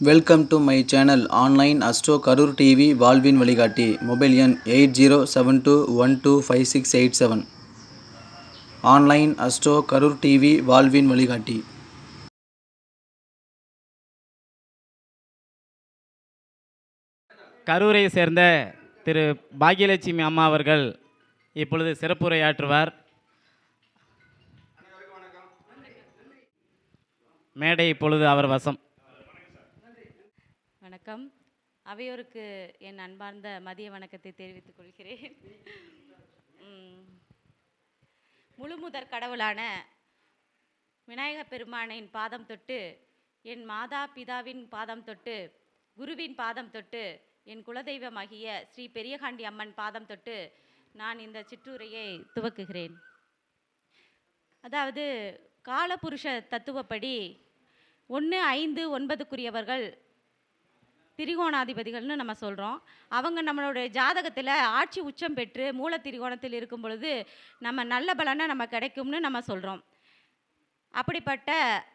Welcome to my channel online astro Karur TV வாழ்வின் வழிகாட்டி mobile எண் eight zero seven two one two five six eight seven online astro Karur TV வாழ்வின் வழிகாட்டி கரூரை சேர்ந்த திரு பாக்யலட்சுமி அம்மா அவர்கள் இப்பொழுது சிறப்புரையாற்றுவார். மேடை இப்பொழுது அவர் வசம். வணக்கம். அவையோருக்கு என் அன்பார்ந்த மதிய வணக்கத்தை தெரிவித்துக் கொள்கிறேன். முழுமுதற் கடவுளான விநாயகப் பெருமானின் பாதம் தொட்டு என் மாதா பிதாவின் பாதம் தொட்டு குருவின் பாதம் தொட்டு என் குலதெய்வமாகிய ஸ்ரீ பெரியகாண்டி அம்மன் பாதம் தொட்டு நான் இந்த சிற்றுரையை துவக்குகிறேன். அதாவது காலபுருஷ தத்துவப்படி ஒன்று ஐந்து ஒன்பதுக்குரியவர்கள் திரிகோணாதிபதிகள்னு நம்ம சொல்கிறோம் அவங்க நம்மளுடைய ஜாதகத்தில் ஆட்சி உச்சம் பெற்று மூல திரிகோணத்தில் இருக்கும் பொழுது நம்ம நல்ல பலனை நம்ம கிடைக்கும்னு நம்ம சொல்கிறோம் அப்படிப்பட்ட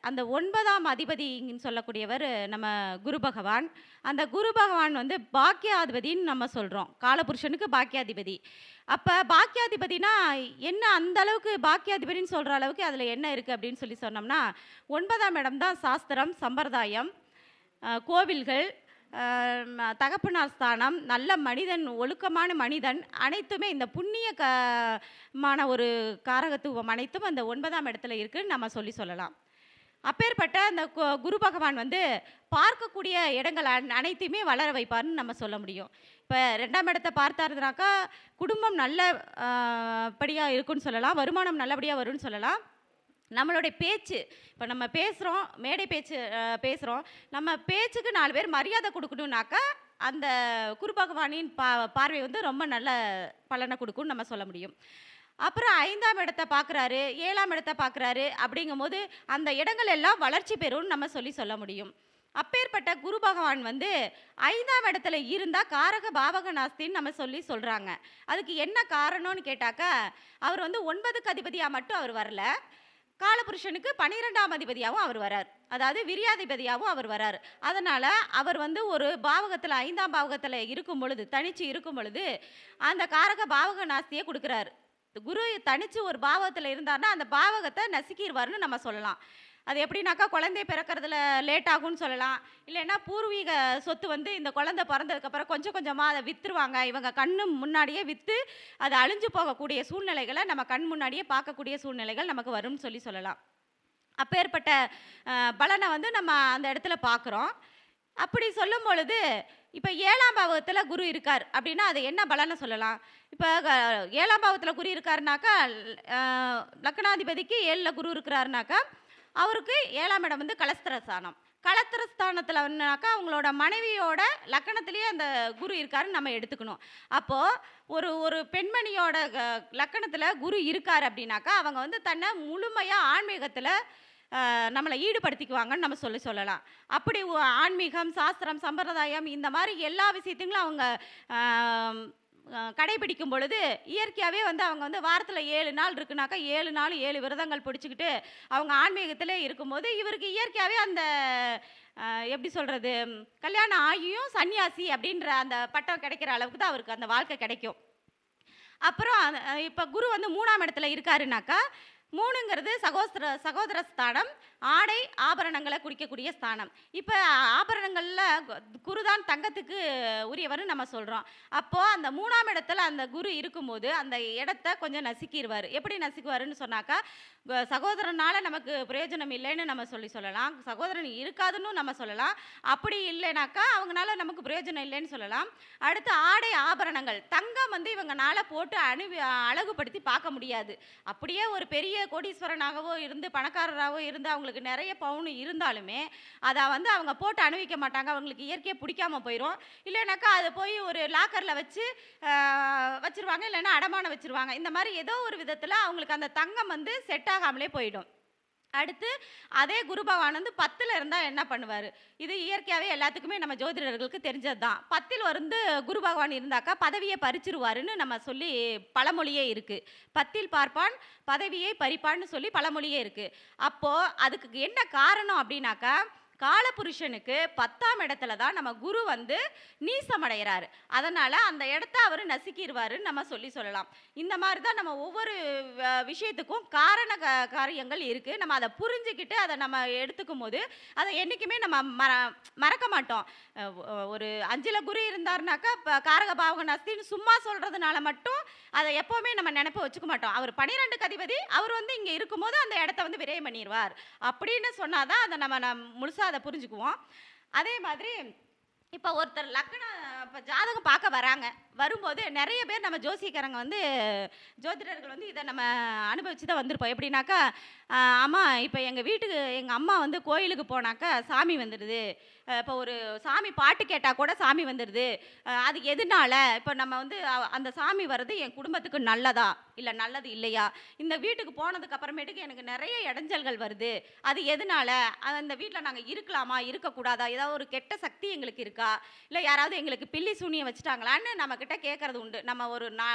அந்த ஒன்பதாம் அதிபதின்னு சொல்லக்கூடியவர் நம்ம குரு பகவான். அந்த குரு பகவான் வந்து பாக்கியாதிபதின்னு நம்ம சொல்கிறோம் காலபுருஷனுக்கு பாக்கியாதிபதி. அப்போ பாக்கியாதிபதினா என்ன அந்த அளவுக்கு பாக்கியாதிபதின்னு சொல்கிற அளவுக்கு அதில் என்ன இருக்குது அப்படின்னு சொல்லி சொன்னோம்னா ஒன்பதாம் இடம் தான் சாஸ்திரம் சம்பிரதாயம் கோவில்கள் தகப்பனார் ஸ்தானம் நல்ல மனிதன் ஒழுக்கமான மனிதன் அனைத்துமே இந்த புண்ணிய க மான ஒரு காரகத்துவம் அனைத்தும் அந்த ஒன்பதாம் இடத்துல இருக்குன்னு நம்ம சொல்லி சொல்லலாம். அப்பேற்பட்ட அந்த கு- குரு பகவான் வந்து பார்க்கக்கூடிய இடங்கள் அனைத்தையுமே வளர வைப்பார்னு நம்ம சொல்ல முடியும். இப்போ ரெண்டாம் இடத்தை பார்த்தாருனாக்கா குடும்பம் நல்ல படியாக இருக்குன்னு சொல்லலாம் வருமானம் நல்லபடியாக வரும்னு சொல்லலாம். நம்மளுடைய பேச்சு. இப்போ நம்ம பேசுகிறோம் மேடை பேச்சு பேசுகிறோம் நம்ம பேச்சுக்கு நாலு பேர் மரியாதை கொடுக்கணுன்னாக்கா அந்த குருபகவானின் பா பார்வை வந்து ரொம்ப நல்ல பலனை கொடுக்கும்னு நம்ம சொல்ல முடியும். அப்புறம் ஐந்தாம் இடத்தை பார்க்குறாரு ஏழாம் இடத்தை பார்க்குறாரு அப்படிங்கும்போது அந்த இடங்கள் எல்லாம் வளர்ச்சி பெறும்னு நம்ம சொல்லி சொல்ல முடியும். அப்பேற்பட்ட குரு பகவான் வந்து ஐந்தாம் இடத்துல இருந்தால் காரக பாவக நாஸ்தின்னு நம்ம சொல்லி சொல்கிறாங்க அதுக்கு என்ன காரணம்னு கேட்டாக்கா அவர் வந்து ஒன்பதுக்கு அதிபதியாக மட்டும் அவர் வரல. காலபுருஷனுக்கு பனிரெண்டாம் அதிபதியாகவும் அவர் வரார். அதாவது விரியாதிபதியாகவும் அவர் வரார். அதனால் அவர் வந்து ஒரு பாவகத்தில் ஐந்தாம் பாவகத்தில் இருக்கும் பொழுது தனிச்சு இருக்கும் பொழுது அந்த காரக பாவக நாஸ்தியை கொடுக்குறாரு. குரு தனிச்சு ஒரு பாவகத்தில் இருந்தார்னா அந்த பாவகத்தை நசுக்கிடுவார்னு நம்ம சொல்லலாம். அது எப்படின்னாக்கா குழந்தை பிறக்கிறதுல லேட் ஆகும்னு சொல்லலாம். இல்லைன்னா பூர்வீக சொத்து வந்து இந்த குழந்தை பிறந்ததுக்கப்புறம் கொஞ்சம் கொஞ்சமாக அதை விற்றுருவாங்க இவங்க கண்ணு முன்னாடியே விற்று அது அழிஞ்சு போகக்கூடிய சூழ்நிலைகளை நம்ம கண் முன்னாடியே பார்க்கக்கூடிய சூழ்நிலைகள் நமக்கு வரும்னு சொல்லி சொல்லலாம். அப்பேற்பட்ட பலனை வந்து நம்ம அந்த இடத்துல பார்க்குறோம். அப்படி சொல்லும் பொழுது இப்போ ஏழாம் பாவகத்தில் குரு இருக்கார் அப்படின்னா அது என்ன பலனை சொல்லலாம்? இப்போ ஏழாம் பாவத்தில் குரு இருக்காருனாக்கா லக்னாதிபதிக்கு ஏழில் குரு இருக்கிறாருனாக்கா அவருக்கு ஏழாம் இடம் வந்து கலஸ்திரஸ்தானம் கலத்திரஸ்தானத்தில் வந்துனாக்கா அவங்களோட மனைவியோட லக்கணத்திலேயே அந்த குரு இருக்காருன்னு நம்ம எடுத்துக்கணும். அப்போது ஒரு ஒரு பெண்மணியோட க- லக்கணத்தில் குரு இருக்கார் அப்படின்னாக்கா அவங்க வந்து தன்னை முழுமையாக ஆன்மீகத்தில் நம்மளை ஈடுபடுத்திக்குவாங்கன்னு நம்ம சொல்லி சொல்லலாம். அப்படி ஆன்மீகம் சாஸ்திரம் சம்பிரதாயம் இந்த மாதிரி எல்லா விஷயத்தையும் அவங்க கடைபிடிக்கும் பொழுது இயற்கையாகவே வந்து அவங்க வந்து வாரத்தில் ஏழு நாள் இருக்குனாக்கா ஏழு நாள் ஏழு விரதங்கள் பிடிச்சிக்கிட்டு அவங்க ஆன்மீகத்தில் இருக்கும்போது இவருக்கு இயற்கையாகவே அந்த எப்படி சொல்கிறது கல்யாணம் ஆகியும் சன்னியாசி அப்படின்ற அந்த பட்டம் கிடைக்கிற அளவுக்கு தான் அவருக்கு அந்த வாழ்க்கை கிடைக்கும். அப்புறம் இப்போ குரு வந்து மூணாம் இடத்துல இருக்காருனாக்கா மூணுங்கிறது சகோதர சகோதர ஸ்தானம் ஆடை ஆபரணங்களை குறிக்கக்கூடிய ஸ்தானம். இப்போ ஆபரணங்களில் குருதான் தங்கத்துக்கு உரியவர்னு நம்ம சொல்கிறோம் அப்போது அந்த மூணாம் இடத்துல அந்த குரு இருக்கும்போது அந்த இடத்த கொஞ்சம் நசுக்கிடுவார் எப்படி நசுக்குவாருன்னு சொன்னாக்கா சகோதரனால் நமக்கு பிரயோஜனம் இல்லைன்னு நம்ம சொல்லி சொல்லலாம். சகோதரன் இருக்காதுன்னு நம்ம சொல்லலாம். அப்படி இல்லைனாக்கா அவங்கனால நமக்கு பிரயோஜனம் இல்லைன்னு சொல்லலாம். அடுத்து ஆடை ஆபரணங்கள். தங்கம் வந்து இவங்கனால போட்டு அணு அழகுபடுத்தி பார்க்க முடியாது. அப்படியே ஒரு பெரிய கோடீஸ்வரனாகவோ இருந்து பணக்காரராகவோ இருந்து அவங்களுக்கு நிறைய பவுன் இருந்தாலுமே அதை வந்து அவங்க போட்டு அணிவிக்க மாட்டாங்க. அவங்களுக்கு இயற்கையை பிடிக்காம போயிடும் இல்லைனாக்கா அதை போய் ஒரு லாக்கரில் வச்சு வச்சுருவாங்க வச்சிருவாங்க. இல்லைன்னா அடமானம் வச்சிருவாங்க. இந்த மாதிரி ஏதோ ஒரு விதத்தில் அவங்களுக்கு அந்த தங்கம் வந்து செட் ஆகாமலே போயிடும். அடுத்து அதே குரு பகவான் வந்து பத்தில் இருந்தால் என்ன பண்ணுவார்? இது இயற்கையாகவே எல்லாத்துக்குமே நம்ம ஜோதிடர்களுக்கு தெரிஞ்சது தான் பத்தில் வந்து குரு பகவான் இருந்தாக்கா பதவியை பறிச்சிருவாருன்னு நம்ம சொல்லி பழமொழியே இருக்குது பத்தில் பார்ப்பான் பதவியை பறிப்பான்னு சொல்லி பழமொழியே இருக்குது அப்போது அதுக்கு என்ன காரணம் அப்படின்னாக்கா காலபுருஷனுக்கு பத்தாம் இடத்துல தான் நம்ம குரு வந்து நீசமடைகிறாரு. அதனால் அந்த இடத்த அவர் நசுக்கிடுவாருன்னு நம்ம சொல்லி சொல்லலாம். இந்த மாதிரி தான் நம்ம ஒவ்வொரு வ- விஷயத்துக்கும் காரண க காரியங்கள் இருக்குது நம்ம அதை புரிஞ்சுக்கிட்டு அதை நம்ம எடுத்துக்கும் போது அதை என்றைக்குமே நம்ம மற மறக்க மாட்டோம். ஒரு அஞ்சில் குரு இருந்தாருனாக்கா இப்போ காரக பாவக நஸ்தின்னு சும்மா சொல்கிறதுனால மட்டும் அதை எப்போவுமே நம்ம நினைப்பு வச்சுக்க மாட்டோம். அவர் பன்னிரெண்டு கதிபதி அவர் வந்து இங்கே இருக்கும்போது அந்த இடத்த வந்து விரயம் பண்ணிடுவார். அப்படின்னு சொன்னாதான் அதை நம்ம நம் முழுசாக அதை புரிஞ்சுக்குவோம். அதே மாதிரி இப்போ ஒருத்தர் லக்னம் இப்போ ஜாதகம் பார்க்க வராங்க. வரும்போது நிறைய பேர் நம்ம ஜோசியக்காரங்க வந்து ஜோதிடர்கள் வந்து இதை நம்ம அனுபவிச்சு தான் வந்திருப்போம். எப்படின்னாக்கா ஆமாம் இப்போ எங்கள் வீட்டுக்கு எங்கள் அம்மா வந்து கோயிலுக்கு போனாக்கா சாமி வந்துடுது. இப்போ ஒரு சாமி பாட்டு கேட்டால் கூட சாமி வந்துடுது. அது எதனால? இப்போ நம்ம வந்து அந்த சாமி வர்றது என் குடும்பத்துக்கு நல்லதா? இல்லை நல்லது இல்லையா? இந்த வீட்டுக்கு போனதுக்கு அப்புறமேட்டுக்கு எனக்கு நிறைய இடைஞ்சல்கள் வருது. அது எதனால? அந்த வீட்டில் நாங்கள் இருக்கலாமா? இருக்கக்கூடாதா? ஏதாவது ஒரு கெட்ட சக்தி எங்களுக்கு இருக்கா? இல்லை யாராவது எங்களுக்கு பில்லி சூனியம் வச்சுட்டாங்களான்னு நம்மக்கிட்ட கேட்குறது உண்டு. நம்ம ஒரு நா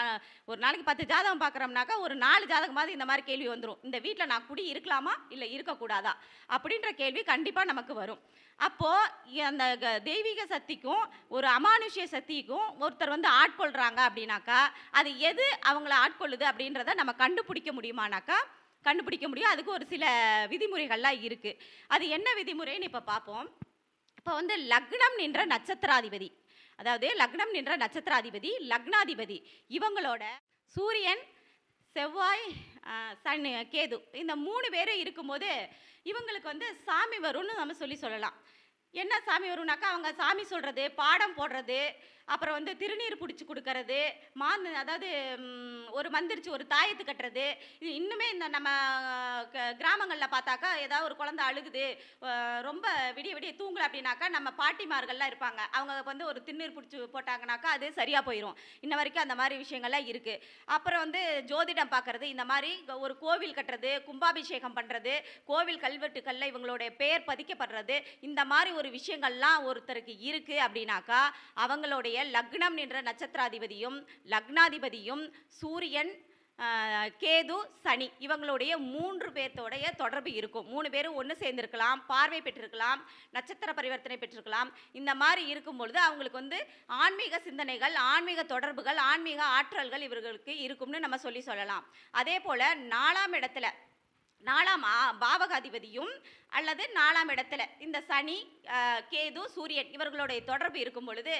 ஒரு நாளைக்கு பத்து ஜாதகம் பார்க்குறோம்னாக்கா ஒரு நாலு ஜாதகமாவது இந்த மாதிரி கேள்வி வந்துடும் இந்த வீட்டில் நான் குடி இருக்கலாமா? இல்லை இருக்கக்கூடாதா? அப்படின்ற கேள்வி கண்டிப்பாக நமக்கு வரும். அப்போது அந்த க- தெய்வீக சக்திக்கும் ஒரு அமானுஷ்ய சக்திக்கும் ஒருத்தர் வந்து ஆட்கொள்கிறாங்க அப்படின்னாக்கா அது எது அவங்கள ஆட்கொள்ளுது அப்படின்றத நம்ம கண்டுபிடிக்க முடியுமானாக்கா கண்டுபிடிக்க முடியும். அதுக்கு ஒரு சில விதிமுறைகள்லாம் இருக்குது அது என்ன விதிமுறைன்னு இப்போ பார்ப்போம் இப்போ வந்து லக்னம் நின்ற நட்சத்திராதிபதி. அதாவது லக்னம் நின்ற நட்சத்திராதிபதி லக்னாதிபதி. இவங்களோட சூரியன் செவ்வாய் சனி கேது இந்த மூணு பேரும் இருக்கும்போது இவங்களுக்கு வந்து சாமி வரும்னு நம்ம சொல்லி சொல்லலாம். என்ன சாமி வரும்னாக்கா அவங்க சாமி சொல்கிறது பாடம் போடுறது அப்புறம் வந்து திருநீர் பிடிச்சி கொடுக்கறது மாந்து அதாவது ஒரு மந்திரிச்சு ஒரு தாயத்து கட்டுறது இது இன்னுமே இந்த நம்ம கிராமங்களில் பார்த்தாக்கா ஏதாவது ஒரு குழந்தை அழுகுது ரொம்ப விடிய விடிய தூங்கலை அப்படின்னாக்கா நம்ம பாட்டிமார்கள்லாம் இருப்பாங்க. அவங்க வந்து ஒரு திருநீர் பிடிச்சி போட்டாங்கனாக்கா அது சரியாக போயிடும் இன்ன வரைக்கும் அந்த மாதிரி விஷயங்கள்லாம் இருக்குது அப்புறம் வந்து ஜோதிடம் பார்க்கறது இந்த மாதிரி ஒரு கோவில் கட்டுறது கும்பாபிஷேகம் பண்ணுறது கோவில் கல்வெட்டுக்களில் இவங்களுடைய பெயர் பதிக்கப்படுறது இந்த மாதிரி ஒரு விஷயங்கள்லாம் ஒருத்தருக்கு இருக்குது அப்படின்னாக்கா அவங்களுடைய லக்னம் நின்ற நட்சத்திராதிபதியும் லக்னாதிபதியும் சூரியன் கேது சனி இவங்களுடைய மூன்று பேர்த்தோடைய தொடர்பு இருக்கும். மூணு பேரும் ஒன்று சேர்ந்திருக்கலாம் பார்வை பெற்றிருக்கலாம் நட்சத்திர பரிவர்த்தனை பெற்றிருக்கலாம். இந்த மாதிரி இருக்கும் பொழுது அவங்களுக்கு வந்து ஆன்மீக சிந்தனைகள் ஆன்மீக தொடர்புகள் ஆன்மீக ஆற்றல்கள் இவர்களுக்கு இருக்கும்னு நம்ம சொல்லி சொல்லலாம். அதே போல் நாலாம் இடத்துல நாலாம் ஆ- பாவகாதிபதியும் அல்லது நாலாம் இடத்துல இந்த சனி கேது சூரியன் இவர்களுடைய தொடர்பு இருக்கும் பொழுது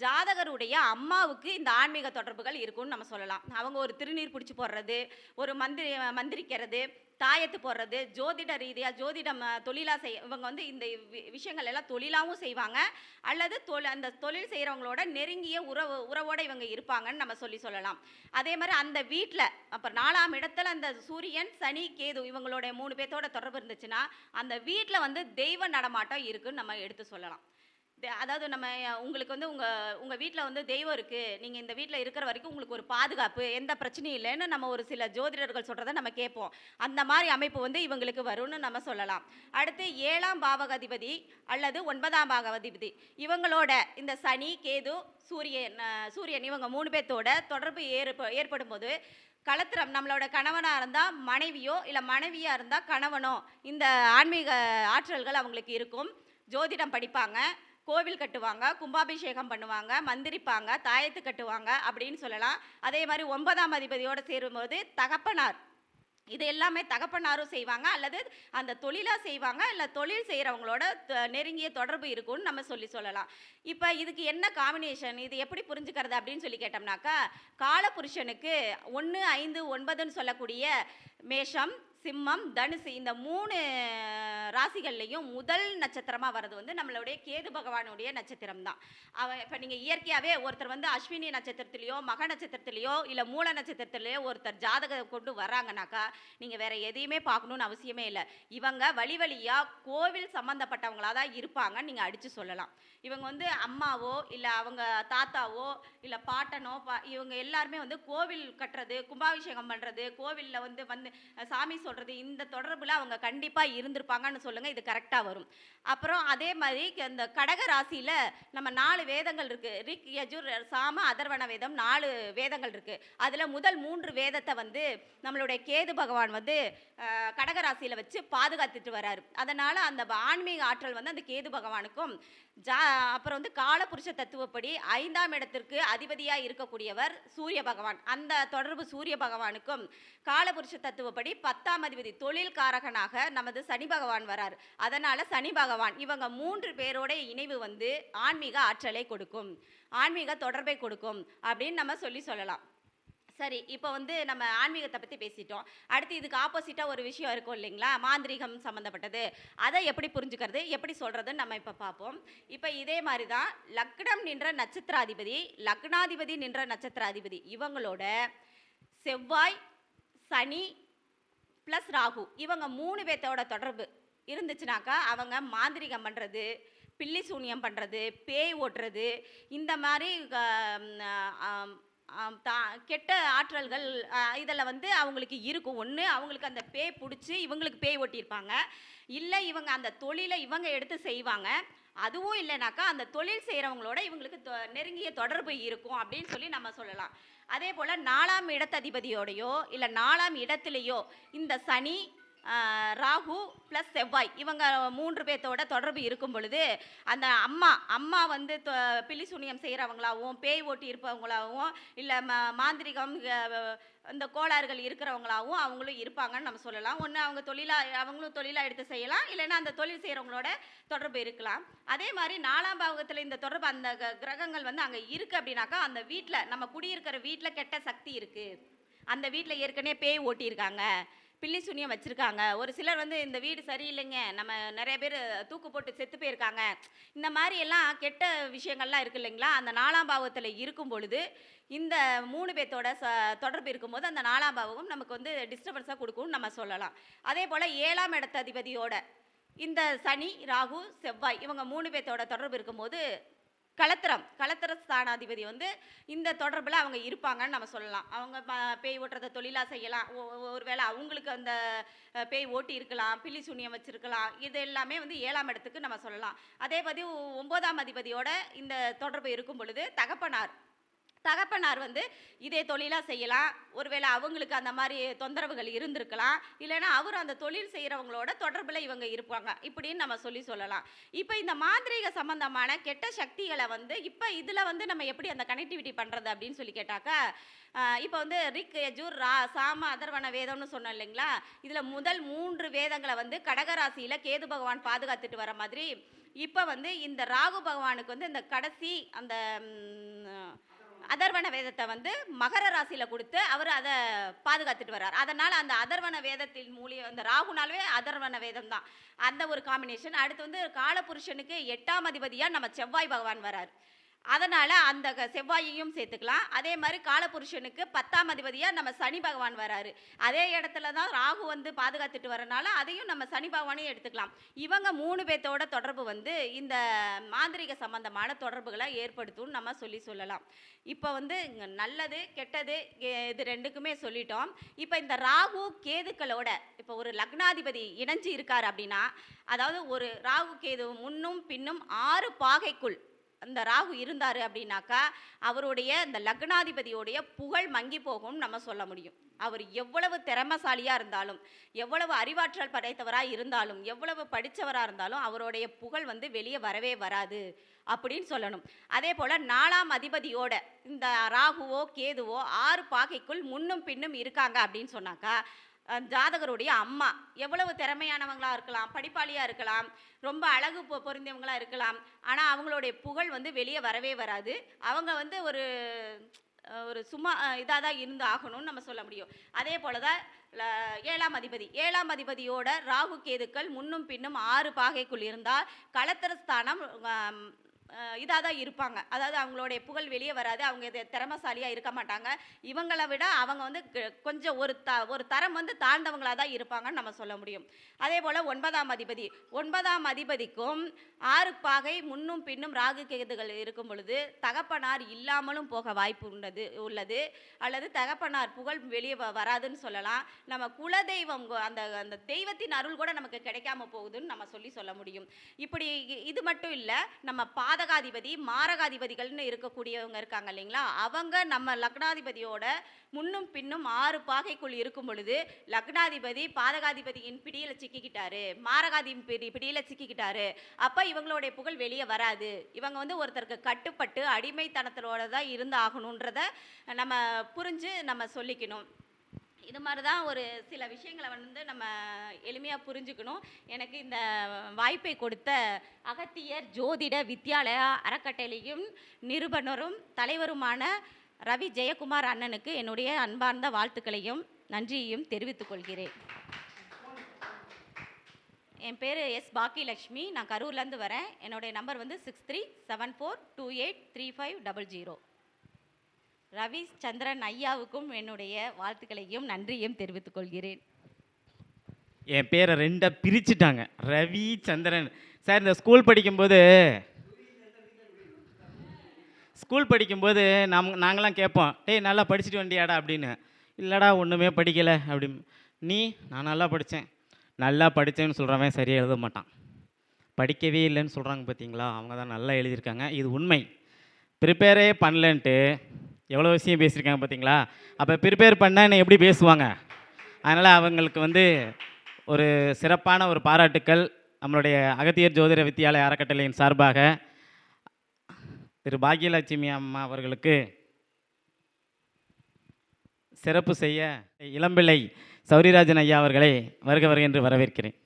ஜாதகருடைய அம்மாவுக்கு இந்த ஆன்மீக தொடர்புகள் இருக்கும்னு நம்ம சொல்லலாம். அவங்க ஒரு திருநீர் பிடிச்சி போடுறது ஒரு மந்திரி மந்திரிக்கிறது தாயத்து போடுறது ஜோதிட ரீதியாக ஜோதிடம் தொழிலாக செய் இவங்க வந்து இந்த வி- விஷயங்கள் எல்லாம் தொழிலாகவும் செய்வாங்க. அல்லது தொழில் அந்த தொழில் செய்கிறவங்களோட நெருங்கிய உறவு உறவோடு இவங்க இருப்பாங்கன்னு நம்ம சொல்லி சொல்லலாம். அதே மாதிரி அந்த வீட்டில் அப்போ நாலாம் இடத்துல அந்த சூரியன் சனி கேது இவங்களோட மூணு பேர்த்தோட தொடர்பு இருந்துச்சுன்னா அந்த வீட்டில் வந்து தெய்வ நடமாட்டம் இருக்குன்னு நம்ம எடுத்து சொல்லலாம். அதாவது நம்ம உங்களுக்கு வந்து உங்கள் உங்கள் வீட்டில் வந்து தெய்வம் இருக்குது நீங்கள் இந்த வீட்டில் இருக்கிற வரைக்கும் உங்களுக்கு ஒரு பாதுகாப்பு எந்த பிரச்சனையும் இல்லைன்னு நம்ம ஒரு சில ஜோதிடர்கள் சொல்கிறத நம்ம கேட்போம். அந்த மாதிரி அமைப்பு வந்து இவங்களுக்கு வரும்னு நம்ம சொல்லலாம். அடுத்து ஏழாம் பாவகாதிபதி அல்லது ஒன்பதாம் பாவகாதிபதி. இவங்களோட இந்த சனி கேது சூரியன் சூரியன் இவங்க மூணு பேர்த்தோட தொடர்பு ஏற்ப ஏற்படும் போது களத்திரம் நம்மளோட கணவனாக இருந்தால் மனைவியோ இல்லை மனைவியாக இருந்தால் கணவனோ இந்த ஆன்மீக ஆற்றல்கள் அவங்களுக்கு இருக்கும். ஜோதிடம் படிப்பாங்க. கோவில் கட்டுவாங்க கும்பாபிஷேகம் பண்ணுவாங்க மந்திரிப்பாங்க தாயத்து கட்டுவாங்க அப்படின்னு சொல்லலாம். அதே மாதிரி ஒன்பதாம் அதிபதியோடு சேரும்போது தகப்பனார். இது எல்லாமே தகப்பனாரும் செய்வாங்க அல்லது அந்த தொழிலாக செய்வாங்க இல்லை தொழில் செய்கிறவங்களோட நெருங்கிய தொடர்பு இருக்கும்னு நம்ம சொல்லி சொல்லலாம். இப்போ இதுக்கு என்ன காம்பினேஷன் இது எப்படி புரிஞ்சுக்கிறது அப்படின்னு சொல்லி கேட்டோம்னாக்கா காலபுருஷனுக்கு ஒன்று ஐந்து ஒன்பதுன்னு சொல்லக்கூடிய மேஷம் சிம்மம் தனுசு இந்த மூணு ராசிகள்லையும் முதல் நட்சத்திரமாக வர்றது வந்து நம்மளுடைய கேது பகவானுடைய நட்சத்திரம் தான் அவன் இப்போ நீங்கள் இயற்கையாகவே ஒருத்தர் வந்து அஸ்வினி நட்சத்திரத்திலையோ மக நட்சத்திரத்திலையோ இல்லை மூல நட்சத்திரத்திலையோ ஒருத்தர் ஜாதகம் கொண்டு வர்றாங்கனாக்கா நீங்கள் வேறு எதையுமே பார்க்கணுன்னு அவசியமே இல்லை. இவங்க வழி வழியாக கோவில் சம்மந்தப்பட்டவங்களாக தான் இருப்பாங்கன்னு நீங்கள் அடித்து சொல்லலாம். இவங்க வந்து அம்மாவோ இல்லை அவங்க தாத்தாவோ இல்லை பாட்டனோ பா இவங்க எல்லாருமே வந்து கோவில் கட்டுறது கும்பாபிஷேகம் பண்ணுறது கோவிலில் வந்து வந்து சாமி சொல் சொல்கிறது இந்த தொடர்பில் அவங்க கண்டிப்பாக இருந்திருப்பாங்கன்னு சொல்லுங்கள் இது கரெக்டாக வரும். அப்புறம் அதே மாதிரி இந்த கடக ராசியில் நம்ம நாலு வேதங்கள் இருக்குது ரிக் யஜுர் சாம அதர்வண வேதம் நாலு வேதங்கள் இருக்குது அதில் முதல் மூன்று வேதத்தை வந்து நம்மளுடைய கேது பகவான் வந்து கடகராசியில் வச்சு பாதுகாத்துட்டு வராரு. அதனால் அந்த ஆன்மீக ஆற்றல் வந்து அந்த கேது பகவானுக்கும் ஜா அப்புறம் வந்து காலபுருஷ தத்துவப்படி ஐந்தாம் இடத்திற்கு அதிபதியாக இருக்கக்கூடியவர் சூரிய பகவான். அந்த தொடர்பு சூரிய பகவானுக்கும் காலபுருஷ தத்துவப்படி பத்தாம் அதிபதி தொழில்காரகனாக நமது சனி பகவான் வரார். அதனால் சனி பகவான் இவங்க மூன்று பேரோட இணைவு வந்து ஆன்மீக ஆற்றலை கொடுக்கும். ஆன்மீக தொடர்பை கொடுக்கும் அப்படின்னு நம்ம சொல்லி சொல்லலாம். சரி இப்போ வந்து நம்ம ஆன்மீகத்தை பற்றி பேசிட்டோம். அடுத்து இதுக்கு ஆப்போசிட்டாக ஒரு விஷயம் இருக்கும் இல்லைங்களா? மாந்திரீகம் சம்மந்தப்பட்டது அதை எப்படி புரிஞ்சுக்கிறது எப்படி சொல்கிறதுன்னு நம்ம இப்போ பார்ப்போம். இப்போ இதே மாதிரி தான் லக்னம் நின்ற நட்சத்திராதிபதி லக்னாதிபதி நின்ற நட்சத்திராதிபதி இவங்களோட செவ்வாய் சனி ப்ளஸ் ராகு. இவங்க மூணு பேர்த்தோட தொடர்பு இருந்துச்சுனாக்கா அவங்க மாந்திரிகம் பண்ணுறது பில்லி சூனியம் பண்ணுறது பேய் ஓட்டுறது இந்த மாதிரி தா கெட்ட ஆற்றல்கள் இதில் வந்து அவங்களுக்கு இருக்கும். ஒன்று அவங்களுக்கு அந்த பேய் பிடிச்சி இவங்களுக்கு பேய் ஓட்டியிருப்பாங்க. இல்லை இவங்க அந்த தொழிலை இவங்க எடுத்து செய்வாங்க. அதுவும் இல்லைனாக்கா அந்த தொழில் செய்கிறவங்களோட இவங்களுக்கு தொ- நெருங்கிய தொடர்பு இருக்கும் அப்படின்னு சொல்லி நம்ம சொல்லலாம். அதே போல் நாலாம் இடத்ததிபதியோடையோ இல்லை நாலாம் இடத்துலையோ இந்த சனி ராகு ப்ளஸ் செவ்வாய். இவங்க மூன்று பேர்த்தோட தொடர்பு இருக்கும் பொழுது அந்த அம்மா அம்மா வந்து தொ- பில்லி சுனியம் செய்கிறவங்களாகவும் பேய் ஓட்டி இருப்பவங்களாகவும் இல்லை ம மாந்திரிகம் இந்த கோளாறுகள் இருக்கிறவங்களாகவும் அவங்களும் இருப்பாங்கன்னு நம்ம சொல்லலாம். ஒன்று அவங்க தொழிலாக அவங்களும் தொழிலாக எடுத்து செய்யலாம். இல்லைன்னா அந்த தொழில் செய்கிறவங்களோட தொடர்பு இருக்கலாம். அதே மாதிரி நாலாம் பாவகத்தில் இந்த தொடர்பு அந்த கிரகங்கள் வந்து அங்கே இருக்குது அப்படின்னாக்கா அந்த வீட்டில் நம்ம குடியிருக்கிற வீட்டில் கெட்ட சக்தி இருக்குது அந்த வீட்டில் ஏற்கனவே பேய் ஓட்டியிருக்காங்க. பில்லி சூனியம் வச்சுருக்காங்க. ஒரு சிலர் வந்து இந்த வீடு சரியில்லைங்க. நம்ம நிறைய பேர் தூக்கு போட்டு செத்து போயிருக்காங்க. இந்த மாதிரி எல்லாம் கெட்ட விஷயங்கள்லாம் இருக்கு இல்லைங்களா? அந்த நாலாம் பாவத்தில் இருக்கும் பொழுது இந்த மூணு பேர்த்தோட ச தொடர்பு இருக்கும்போது அந்த நாலாம் பாவகம் நமக்கு வந்து டிஸ்டர்பன்ஸாக கொடுக்கும்னு நம்ம சொல்லலாம். அதே போல் ஏழாம் இடத்த அதிபதியோட இந்த சனி ராகு செவ்வாய் இவங்க மூணு பேர்த்தோட தொடர்பு இருக்கும்போது கலத்திரம் கலத்திர ஸ்தானாதிபதி வந்து இந்த தொடர்பில் அவங்க இருப்பாங்கன்னு நம்ம சொல்லலாம். அவங்க பேய் ஓட்டுறத தொழிலாக செய்யலாம். ஒ- ஒ- ஒருவேளை அவங்களுக்கு அந்த பேய் ஓட்டி இருக்கலாம் பில்லி சூனியம் வச்சிருக்கலாம். இது எல்லாமே வந்து ஏழாம் இடத்துக்கு நம்ம சொல்லலாம். அதே மாதிரி ஒன்பதாம் அதிபதியோட இந்த தொடர்பு இருக்கும் பொழுது தகப்பனார் தகப்பனார் வந்து இதே தொழிலாக செய்யலாம். ஒருவேளை அவங்களுக்கு அந்த மாதிரி தொந்தரவுகள் இருந்திருக்கலாம். இல்லைன்னா அவர் அந்த தொழில் செய்கிறவங்களோட தொடர்பில் இவங்க இருப்பாங்க. இப்படின்னு நம்ம சொல்லி சொல்லலாம். இப்போ இந்த மாந்திரீக சம்பந்தமான கெட்ட சக்திகளை வந்து இப்போ இதில் வந்து நம்ம எப்படி அந்த கனெக்டிவிட்டி பண்ணுறது அப்படின்னு சொல்லி கேட்டாக்கா இப்போ வந்து ரிக் யஜூர் ரா சாம அதர்வன வேதம்னு சொன்னோம் இல்லைங்களா? இதில் முதல் மூன்று வேதங்களை வந்து கடகராசியில் கேது பகவான் பாதுகாத்துட்டு வர மாதிரி இப்போ வந்து இந்த ராகு பகவானுக்கு வந்து இந்த கடைசி அந்த அதர்வன வேதத்தை வந்து மகர ராசியில கொடுத்து அவர் அதை பாதுகாத்துட்டு வர்றார். அதனால் அந்த அதர்வன வேதத்தின் மூலியம் அந்த ராகுனாலே அதர்வன வேதம் தான் அந்த ஒரு காம்பினேஷன் அடுத்து வந்து காலபுருஷனுக்கு எட்டாம் அதிபதியாக நம்ம செவ்வாய் பகவான் வரார் அதனால் அந்த க- செவ்வாயையும் சேர்த்துக்கலாம். அதே மாதிரி காலபுருஷனுக்கு பத்தாம் அதிபதியாக நம்ம சனி பகவான் வராரு. அதே இடத்துல தான் ராகு வந்து பாதுகாத்துட்டு வரனால அதையும் நம்ம சனி பகவானையும் எடுத்துக்கலாம். இவங்க மூணு பேர்த்தோட தொடர்பு வந்து இந்த மாந்திரிக சம்பந்தமான தொடர்புகளை ஏற்படுத்தும் நம்ம சொல்லி சொல்லலாம். இப்போ வந்து நல்லது கெட்டது இது ரெண்டுக்குமே சொல்லிட்டோம். இப்போ இந்த ராகு கேதுக்களோட இப்போ ஒரு லக்னாதிபதி இணைஞ்சு இருக்கார் அப்படின்னா அதாவது ஒரு ராகு கேது முன்னும் பின்னும் ஆறு பாகைக்குள் அந்த ராகு இருந்தார் அப்படின்னாக்கா அவருடைய இந்த லக்னாதிபதியோடைய புகழ் மங்கி போகும்னு நம்ம சொல்ல முடியும். அவர் எவ்வளவு திறமசாலியாக இருந்தாலும் எவ்வளவு அறிவாற்றல் படைத்தவராக இருந்தாலும் எவ்வளவு படித்தவராக இருந்தாலும் அவருடைய புகழ் வந்து வெளியே வரவே வராது அப்படின்னு சொல்லணும். அதே போல் நாலாம் அதிபதியோட இந்த ராகுவோ கேதுவோ ஆறு பாகைக்குள் முன்னும் பின்னும் இருக்காங்க அப்படின்னு சொன்னாக்கா ஜாதகருடைய அம்மா. எவ்வளவு திறமையானவங்களாக இருக்கலாம் படிப்பாளியாக இருக்கலாம் ரொம்ப அழகு பொ பொருந்தியவங்களாக இருக்கலாம். ஆனால் அவங்களுடைய புகழ் வந்து வெளியே வரவே வராது. அவங்க வந்து ஒரு ஒரு சும்மா இதாக தான் இருந்து ஆகணும்னு நம்ம சொல்ல முடியும். அதே போல தான் ஏழாம் அதிபதி. ஏழாம் அதிபதியோட ராகு கேதுக்கள் முன்னும் பின்னும் ஆறு பாகைக்குள் இருந்தால் களத்திர ஸ்தானம் இதாக தான் இருப்பாங்க. அதாவது அவங்களுடைய புகழ் வெளியே வராது. அவங்க இது திறமசாலியாக இருக்க மாட்டாங்க. இவங்களை விட அவங்க வந்து க- கொஞ்சம் ஒரு த ஒரு தரம் வந்து தாழ்ந்தவங்களாக தான் இருப்பாங்கன்னு நம்ம சொல்ல முடியும். அதே போல் ஒன்பதாம் அதிபதி. ஒன்பதாம் அதிபதிக்கும் ஆறு பாகை முன்னும் பின்னும் ராகு கேதுகள் இருக்கும் பொழுது தகப்பனார் இல்லாமலும் போக வாய்ப்பு உள்ளது உள்ளது. அல்லது தகப்பனார் புகழ் வெளியே வ- வராதுன்னு சொல்லலாம். நம்ம குலதெய்வம் அந்த அந்த தெய்வத்தின் அருள் கூட நமக்கு கிடைக்காம போகுதுன்னு நம்ம சொல்லி சொல்ல முடியும். இப்படி இ- இது மட்டும் இல்லை நம்ம ஜாதகாதிபதி மாரகாதிபதிகள்னு இருக்கக்கூடியவங்க இருக்காங்க இல்லைங்களா? அவங்க நம்ம லக்னாதிபதியோட முன்னும் பின்னும் ஆறு பாகைக்குள் இருக்கும் பொழுது லக்னாதிபதி பாதகாதிபதியின் பிடியில் சிக்கிக்கிட்டாரு மாரகாதிபதி பிடி பிடியில் சிக்கிக்கிட்டாரு. அப்போ இவங்களுடைய புகழ் வெளியே வராது. இவங்க வந்து ஒருத்தருக்கு கட்டுப்பட்டு அடிமைத்தனத்தோட தான் இருந்து ஆகணுன்றத நம்ம புரிஞ்சு நம்ம சொல்லிக்கணும். இது மாதிரி தான் ஒரு சில விஷயங்களை வந்து நம்ம எளிமையாக புரிஞ்சுக்கணும். எனக்கு இந்த வாய்ப்பை கொடுத்த அகத்தியர் ஜோதிட வித்யாலயா அறக்கட்டளையும் நிருபனரும் தலைவருமான ரவி ஜெயக்குமார் அண்ணனுக்கு என்னுடைய அன்பார்ந்த வாழ்த்துக்களையும் நன்றியையும் தெரிவித்துக் கொள்கிறேன். என் பேர் எஸ் பாக்கியலக்ஷ்மி நான் கரூர்லேருந்து வரேன். என்னுடைய நம்பர் வந்து six three seven four two eight three five double zero. Ravi Chandran ஐயாவுக்கும் என்னுடைய வாழ்த்துக்களையும் நன்றியும் தெரிவித்துக் கொள்கிறேன். என் பேரை ரெண்டாக பிரிச்சுட்டாங்க. ரவி சந்திரன். சார் இந்த ஸ்கூல் படிக்கும்போது ஸ்கூல் படிக்கும்போது நம் நாங்களாம் கேட்போம் டேய் நல்லா படிச்சுட்டு வண்டியாடா அப்படின்னு. இல்லைடா ஒன்றுமே படிக்கலை அப்படி நீ நான் நல்லா படித்தேன் நல்லா படித்தேன்னு சொல்கிறவன் சரியாக எழுத மாட்டான். படிக்கவே இல்லைன்னு சொல்கிறாங்க பார்த்தீங்களா அவங்க தான் நல்லா எழுதியிருக்காங்க. இது உண்மை. ப்ரிப்பேரே பண்ணலன்ட்டு எவ்வளோ விஷயம் பேசியிருக்காங்க பார்த்தீங்களா? அப்போ ப்ரிப்பேர் பண்ணால் என்ன எப்படி பேசுவாங்க? அதனால் அவங்களுக்கு வந்து ஒரு சிறப்பான ஒரு பாராட்டுக்கள். நம்மளுடைய அகத்தியர் ஜோதிட வித்தியாலய அறக்கட்டளையின் சார்பாக திரு பாக்யலட்சுமி அம்மா அவர்களுக்கு சிறப்பு செய்ய இளம்பிள்ளை சௌரிராஜன் ஐயா அவர்களை வருக வருக என்று வரவேற்கிறேன்.